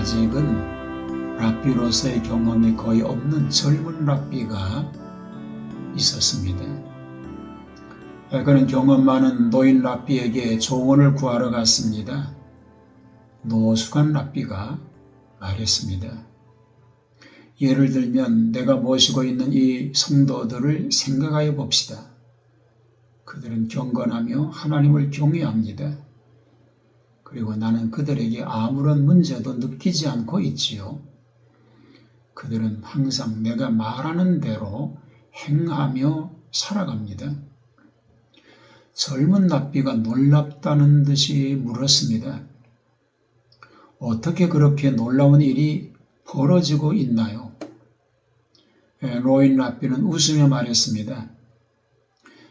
아직은 랍비로서의 경험이 거의 없는 젊은 랍비가 있었습니다. 그는 경험 많은 노인 랍비에게 조언을 구하러 갔습니다. 노숙한 랍비가 말했습니다. 예를 들면 내가 모시고 있는 이 성도들을 생각하여 봅시다. 그들은 경건하며 하나님을 경외합니다. 그리고 나는 그들에게 아무런 문제도 느끼지 않고 있지요. 그들은 항상 내가 말하는 대로 행하며 살아갑니다. 젊은 납비가 놀랍다는 듯이 물었습니다. 어떻게 그렇게 놀라운 일이 벌어지고 있나요? 로인 랍비는 웃으며 말했습니다.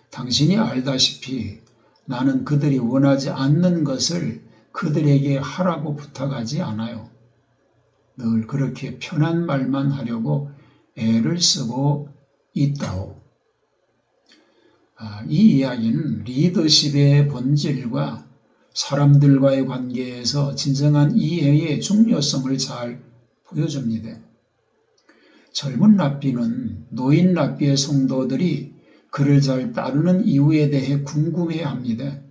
당신이 알다시피 나는 그들이 원하지 않는 것을 그들에게 하라고 부탁하지 않아요. 늘 그렇게 편한 말만 하려고 애를 쓰고 있다오. 아, 이 이야기는 리더십의 본질과 사람들과의 관계에서 진정한 이해의 중요성을 잘 보여줍니다. 젊은 랍비는 노인 랍비의 성도들이 그를 잘 따르는 이유에 대해 궁금해 합니다.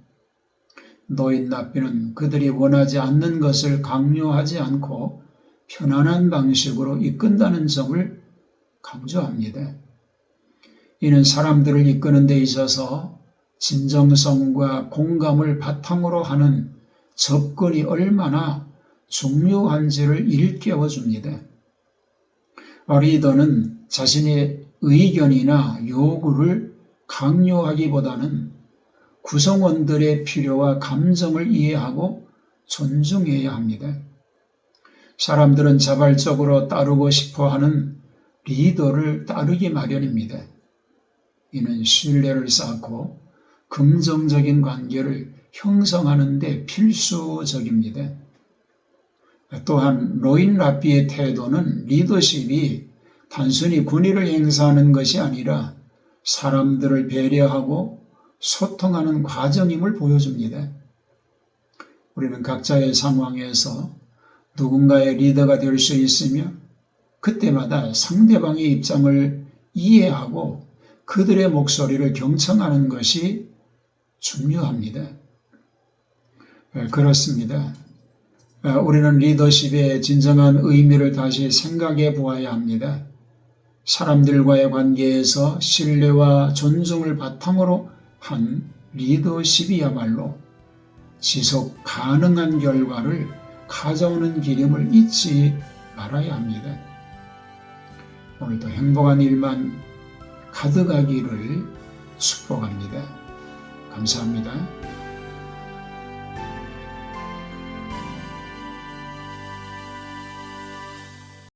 노인 랍비는 그들이 원하지 않는 것을 강요하지 않고 편안한 방식으로 이끈다는 점을 강조합니다. 이는 사람들을 이끄는 데 있어서 진정성과 공감을 바탕으로 하는 접근이 얼마나 중요한지를 일깨워 줍니다. 리더는 자신의 의견이나 요구를 강요하기보다는 구성원들의 필요와 감정을 이해하고 존중해야 합니다. 사람들은 자발적으로 따르고 싶어 하는 리더를 따르기 마련입니다. 이는 신뢰를 쌓고 긍정적인 관계를 형성하는 데 필수적입니다. 또한 로인 라피의 태도는 리더십이 단순히 군의를 행사하는 것이 아니라 사람들을 배려하고 소통하는 과정임을 보여줍니다. 우리는 각자의 상황에서 누군가의 리더가 될 수 있으며 그때마다 상대방의 입장을 이해하고 그들의 목소리를 경청하는 것이 중요합니다. 네, 그렇습니다. 네, 우리는 리더십의 진정한 의미를 다시 생각해 보아야 합니다. 사람들과의 관계에서 신뢰와 존중을 바탕으로 한 리더십이야말로 지속 가능한 결과를 가져오는 길임을 잊지 말아야 합니다. 오늘도 행복한 일만 가득하기를 축복합니다. 감사합니다.